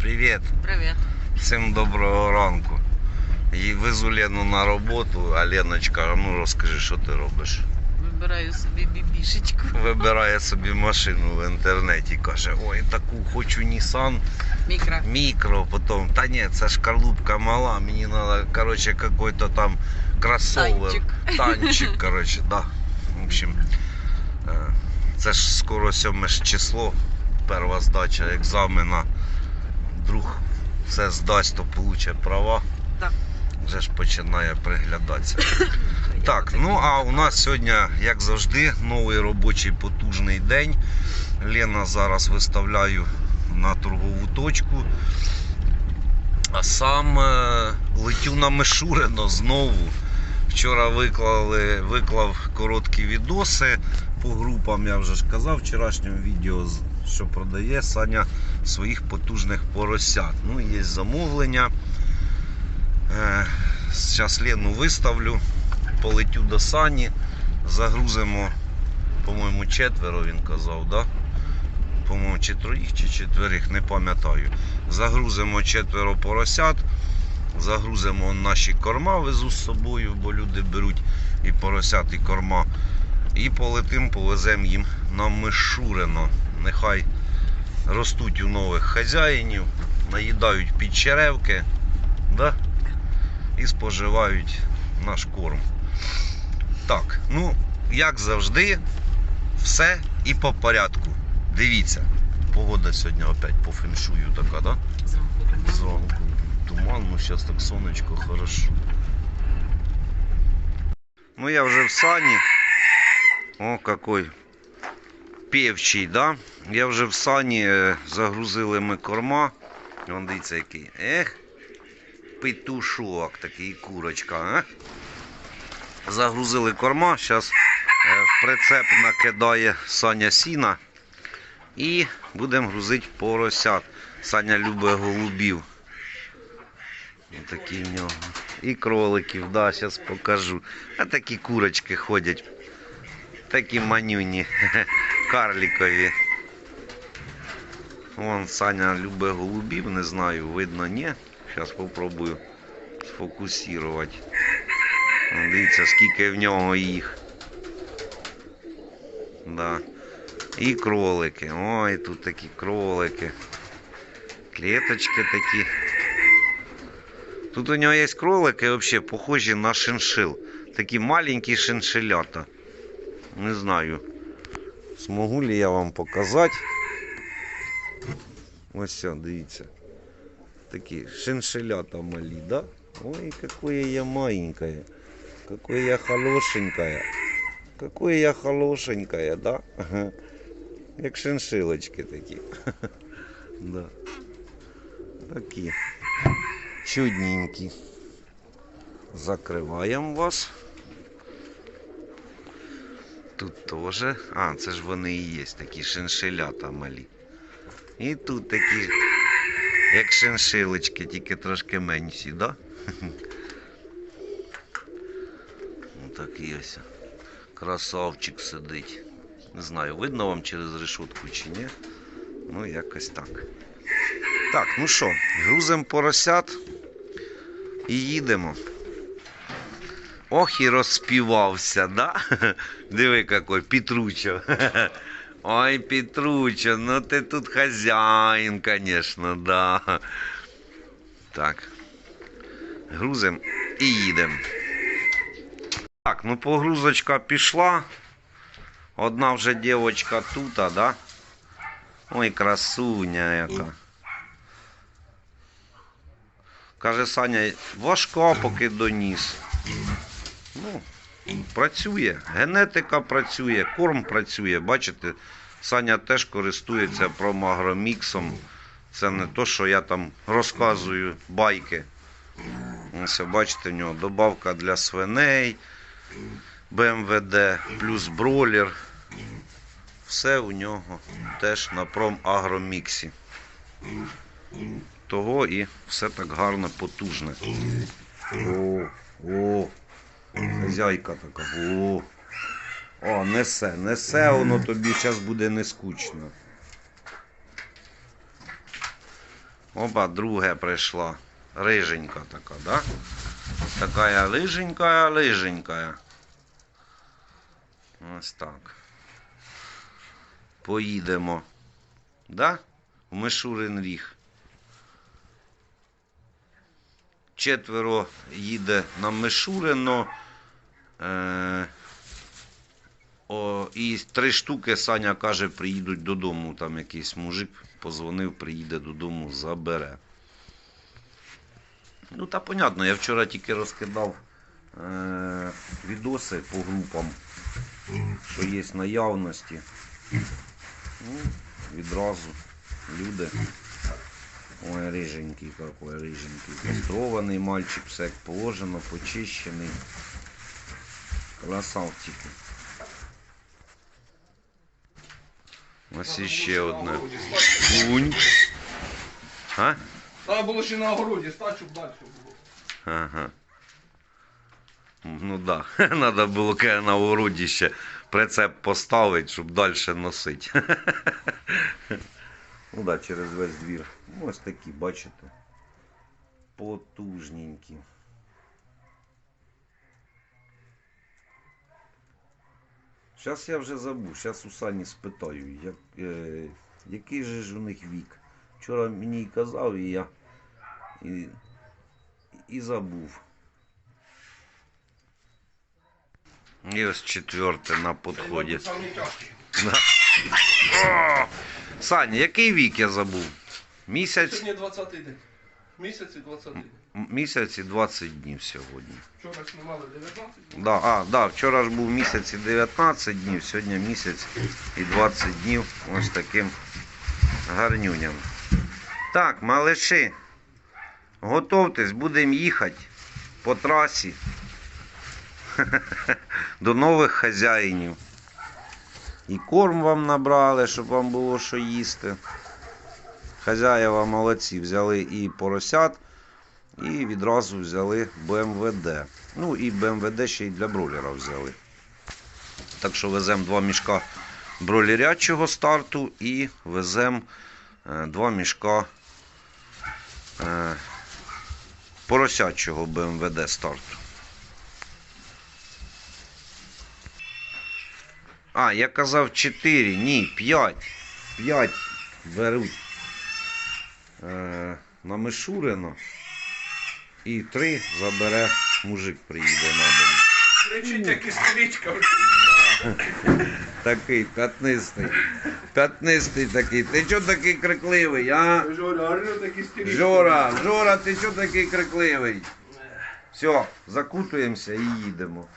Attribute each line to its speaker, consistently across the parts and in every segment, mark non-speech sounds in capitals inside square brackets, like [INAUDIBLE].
Speaker 1: Привіт.
Speaker 2: Привіт.
Speaker 1: Всім доброго ранку. І везу Лену на роботу, а Леночка, ну розкажи, що ти робиш?
Speaker 2: Вибираю собі бібішечку.
Speaker 1: Вибирає собі машину в інтернеті, каже, ой, таку хочу Nissan
Speaker 2: Мікро.
Speaker 1: мікро, потім, та ні, це ж карлупка мала, мені треба, короче, какой-то там кроссовер.
Speaker 2: Танчик.
Speaker 1: Танчик, короче, да. В общем, е, це ж скоро 7 ж число, перша здача екзамена. Друг все здасть, то получить права.
Speaker 2: Так.
Speaker 1: Вже ж починає [COUGHS] приглядатися. Так, ну а у нас сьогодні, як завжди, новий робочий потужний день. Лена зараз виставляю на торгову точку. А сам е, летю на Мишурино знову. Вчора виклали, виклав короткі відоси по групам, я вже ж казав в вчорашньому відео, що продає Саня своїх потужних поросят. Ну, є замовлення. Е, Зараз Лену виставлю, полетю до Сані, загрузимо, по-моєму, четверо він казав, да? По-моєму, чи троїх, чи четверих, не пам'ятаю. Загрузимо четверо поросят, загрузимо наші корма, везу з собою, бо люди беруть і поросят, і корма. І полетим, повеземо їм на Мишурино. Нехай ростуть у нових хазяїнів, наїдають під черевки. Да? і споживають наш корм. Так, ну, як завжди, все і по порядку. Дивіться, погода сьогодні опять по феншую така, да?
Speaker 2: Зранку.
Speaker 1: Зранку туман, ну зараз так сонечко хорошо. Ну я вже в сані. О, какой певчий, да? Я вже в сані е, загрузили ми корма. Вон дивіться який. Ех, петушок такий курочка, а? Загрузили корма, зараз в прицеп накидає Саня сіна. І будемо грузити поросят. Саня любить голубів. Такі в нього. І кроликів, да, зараз покажу. А такі курочки ходять. Такі манюні, [LAUGHS] карлікові. Вон Саня любить голубів, не знаю, видно, ні. Зараз спробую сфокусувати. Дивіться, скільки в нього їх. Да. І кролики. Ой, тут такі кролики. Клеточки такі. Тут у нього є кролики взагалі похожі на шиншил. Такі маленькі шиншилята. Не знаю, змогу ли я вам показати. Ось все, дивіться. Такі шиншилята малі, да? Ой, какое я маленькая. Какое я хорошенькая. Какое я хорошенькая, да? Ага. Як шиншилочки такі. [LAUGHS] Да. Такі. Чудненькі. Закриваємо вас. Тут теж. А, це ж вони і є, такі шиншилята малі. І тут такі, як шиншилочки, тільки трошки менші, да? [LAUGHS] Ну такий ось. Красавчик сидить. Не знаю, видно вам через решетку чи ні. Ну, якось так. Так, ну що, грузимо поросят і їдемо. Ох і розспівався, да? [LAUGHS] Диви, який Петручо. [LAUGHS] Ой, Петручо, ну ти тут хазяїн, звісно, да. Так. Грузимо і їдемо. Так, ну погрузочка пішла. Одна вже дівчинка тут, да? Ой, красуня яка. Каже Саня, важка поки доніс. Ну, працює. Генетика працює, корм працює. Бачите, Саня теж користується промагроміксом. Це не то, що я там розказую байки. Ось, бачите, в нього добавка для свиней, БМВД, плюс бролер. Все у нього теж на промагроміксі. Того і все так гарно потужне. О, о, хазяйка така. О, о, несе, несе, воно тобі зараз буде не скучно. Опа, друге прийшла. Риженька така, да? Такая лиженькая, лиженькая. Ось так. Поїдемо. Да? В Мишурин ріг. Четверо їде на Мишурино. Е, о, і три штуки Саня каже, приїдуть додому. Там якийсь мужик позвонив, приїде додому, забере. Ну, та понятно, я вчора тільки розкидав е, відоси по групам, що є наявності. Ну, відразу люди. Ой, риженький какой, риженький. Кастрований мальчик, все як положено, почищений. Красавчики. Ось іще одне. Кунь. А?
Speaker 3: Треба було ще на огороді стати, щоб далі було.
Speaker 1: Ага. Ну да, треба було каже, на огороді ще прицеп поставити, щоб далі носити. [LAUGHS] ну да, через весь двір. Ну, ось такі, бачите. Потужненькі. Зараз я вже забув, зараз у Сані спитаю, як, е, який же ж у них вік. Вчора мені казав, і я і, і забув. І ось четверте на підході. О! Саня, який вік я забув? Місяць,
Speaker 3: Сьогодні 20 день. Місяці 20 день.
Speaker 1: м- місяць і 20 днів сьогодні.
Speaker 3: Вчора знімали 19 днів.
Speaker 1: Да, а, да, вчора ж був місяць і 19 днів, сьогодні місяць і 20 днів ось таким гарнюням. Так, малиші, готовтесь, будемо їхати по трасі [LAUGHS] до нових хазяїнів. І корм вам набрали, щоб вам було що їсти. Хазяєва молодці, взяли і поросят, і відразу взяли БМВД. Ну і БМВД ще й для бройлера взяли. Так що веземо два мішка бройлерячого старту і веземо е, два мішка е, поросячого БМВД старту. А, я казав 4, ні, 5. 5 беруть е, на Мишурино. І 3 забере мужик приїде на дом.
Speaker 3: Кричить, як істеричка. [LAUGHS]
Speaker 1: Такий п'ятнистий. П'ятнистий такий. Ти чого такий крикливий, а?
Speaker 3: Жора, орю так істеричка.
Speaker 1: Жора, Жора, ти чого такий крикливий? Все, закутуємося і їдемо.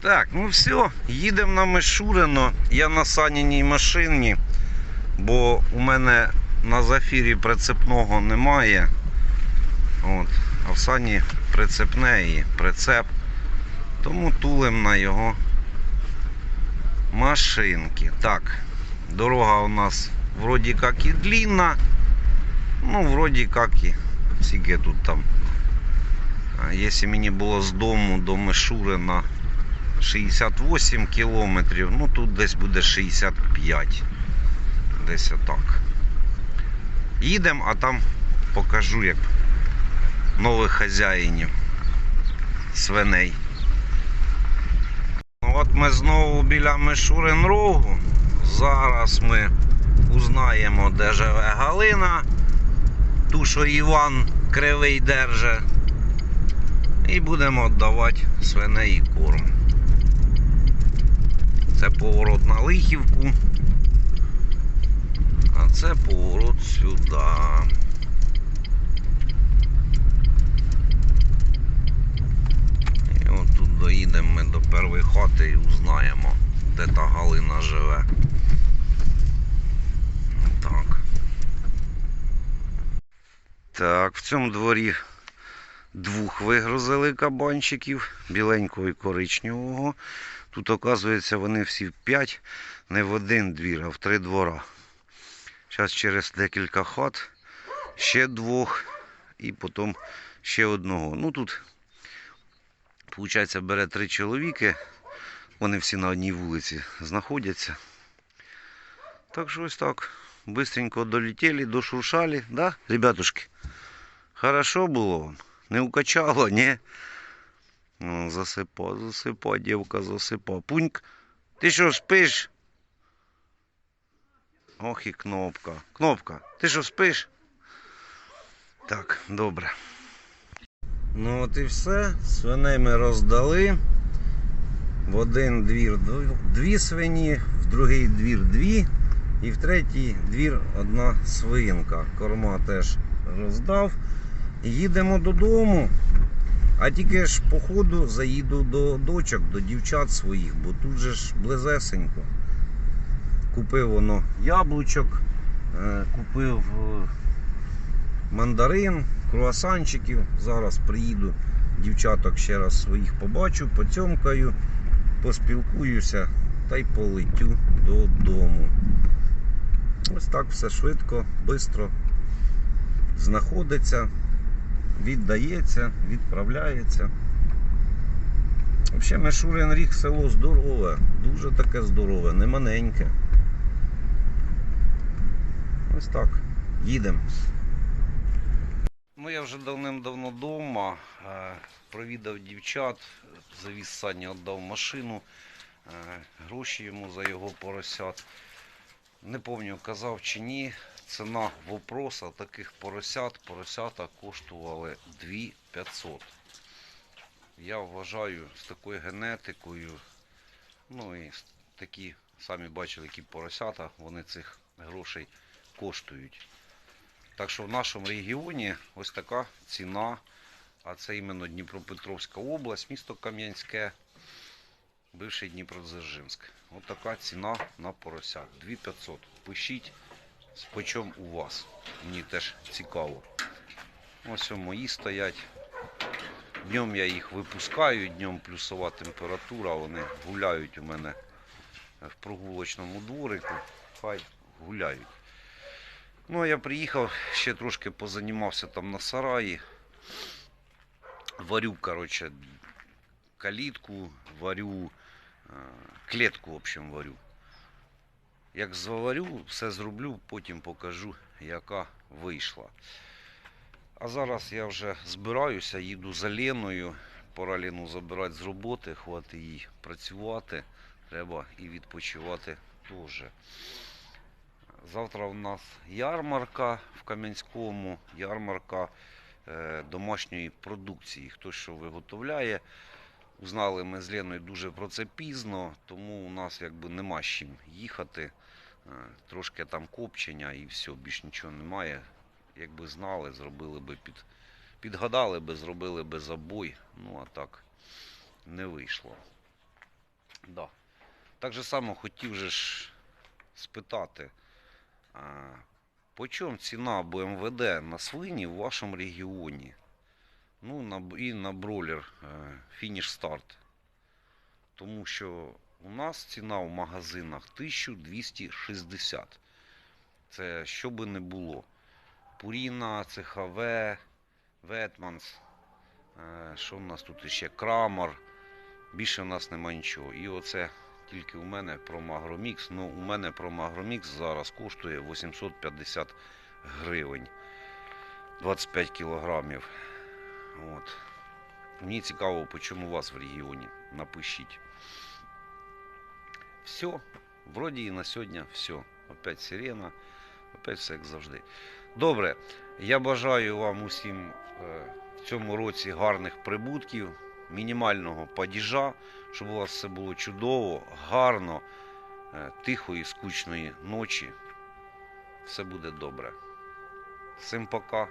Speaker 1: Так, ну все, їдемо на Мишурино. Я на саніній машині, бо у мене на зафірі прицепного немає. От, а в сані прицепне і прицеп. Тому тулим на його машинки. Так, дорога у нас вроді як і длинна. Ну, вроді як і скільки тут там. Якщо мені було з дому до Мишурина 68 кілометрів, ну тут десь буде 65. Десь отак. Їдемо, а там покажу, як нових хазяїнів свиней. Ну, От ми знову біля Мишурин Рогу. Зараз ми узнаємо, де живе Галина, ту, що Іван кривий держа. І будемо віддавати свиней і корм. Це поворот на Лихівку. А це поворот сюди. І от тут доїдемо ми до першої хати і узнаємо, де та Галина живе. Так. Так, в цьому дворі двох вигрузили кабанчиків, біленького і коричневого. Тут, оказується, вони всі в п'ять, не в один двір, а в три двора. Зараз через декілька хат ще двох і потім ще одного. Ну тут, виходить, бере три чоловіки. Вони всі на одній вулиці знаходяться. Так що ось так. быстренько долетели, дошуршали, да, ребятушки? Хорошо було вам? Не укачало, ні? Ну, засипа, засипа, дівка засипа. Пуньк, ти що спиш? Ох і кнопка. Кнопка, ти що спиш? Так, добре. Ну от і все. Свиней ми роздали. В один двір дві свині, в другий двір дві, і в третій двір одна свинка. Корма теж роздав. Їдемо додому. А тільки ж по ходу заїду до дочок, до дівчат своїх, бо тут же ж близесенько. Купив воно яблучок, е, купив е, мандарин, круасанчиків. Зараз приїду, дівчаток ще раз своїх побачу, поцьомкаю, поспілкуюся та й полетю додому. Ось так все швидко, швидко знаходиться, віддається, відправляється. Взагалі, Мишурин ріг село здорове, дуже таке здорове, не маленьке. Ось так. Їдемо. Ну, я вже давним-давно вдома. е, Провідав дівчат, завіз Сані, віддав машину, е, гроші йому за його поросят. Не пам'ятаю, казав чи ні. Ціна вопроса таких поросят. Поросята коштували 2500. Я вважаю з такою генетикою, ну і такі, самі бачили, які поросята, вони цих грошей коштують. Так що в нашому регіоні ось така ціна, а це іменно Дніпропетровська область, місто Кам'янське, бивший Дніпродзержинськ. Ось така ціна на поросят. 2500. Пишіть, з почом у вас. Мені теж цікаво. Ось мої стоять. Днем я їх випускаю, днем плюсова температура, вони гуляють у мене в прогулочному дворику. Хай гуляють. Ну, а я приїхав, ще трошки позанімався там на сараї. Варю, коротше, калітку, варю, клітку, в общем, варю. Як заварю, все зроблю, потім покажу, яка вийшла. А зараз я вже збираюся, їду за Леною. Пора Лену забирати з роботи, хватить їй працювати. Треба і відпочивати теж. Завтра у нас ярмарка в Кам'янському, ярмарка е, домашньої продукції. Хто що виготовляє. Узнали ми з Леною дуже про це пізно, тому у нас якби нема з чим їхати. Е, Трошки там копчення і все, більш нічого немає. Якби знали, зробили би під, підгадали би, зробили би забой. Ну а так не вийшло. Да. Так же само хотів же ж спитати. А, по чому ціна БМВД на свині в вашому регіоні? Ну, і на бролер фініш старт. Тому що у нас ціна в магазинах 1260. Це що би не було. Пуріна, ЦХВ, Ветманс. е, Що в нас тут ще? Крамар. Більше в нас нема нічого. І оце тільки у мене Промагромікс. Ну, у мене Промагромікс зараз коштує 850 гривень. 25 кілограмів. От. Мені цікаво, по чому вас в регіоні. Напишіть. Все. Вроді і на сьогодні все. Опять сирена. Опять все як завжди. Добре. Я бажаю вам усім е, в цьому році гарних прибутків, мінімального падіжа, щоб у вас все було чудово, гарно, е, тихої, скучної ночі. Все буде добре. Всім пока.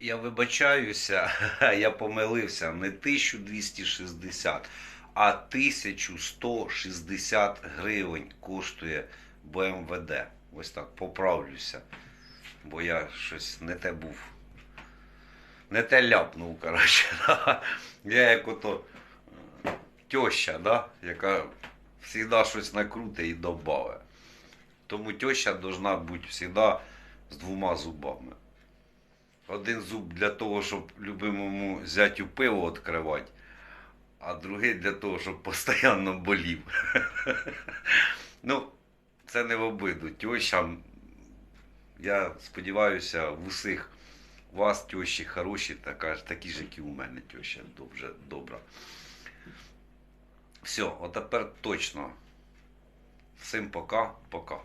Speaker 1: Я вибачаюся, [LAUGHS] я помилився. Не 1260, а 1160 гривень коштує БМВД. Ось так, поправлюся. Бо я щось не те був. Не те ляпнув, коротше. [LAUGHS] Я як ото е, тьоща, да? яка завжди щось накруте і добавить. Тому тьоща должна бути завжди з двома зубами. Один зуб для того, щоб любимому зятю пиво відкривати, а другий для того, щоб постійно болів. [LAUGHS] ну, це не в обиду. Тьощам, я сподіваюся, в усіх вас тьощі хороші, така, такі ж, як і у мене тьоща дуже добра. Все, от тепер точно. Всім пока, пока.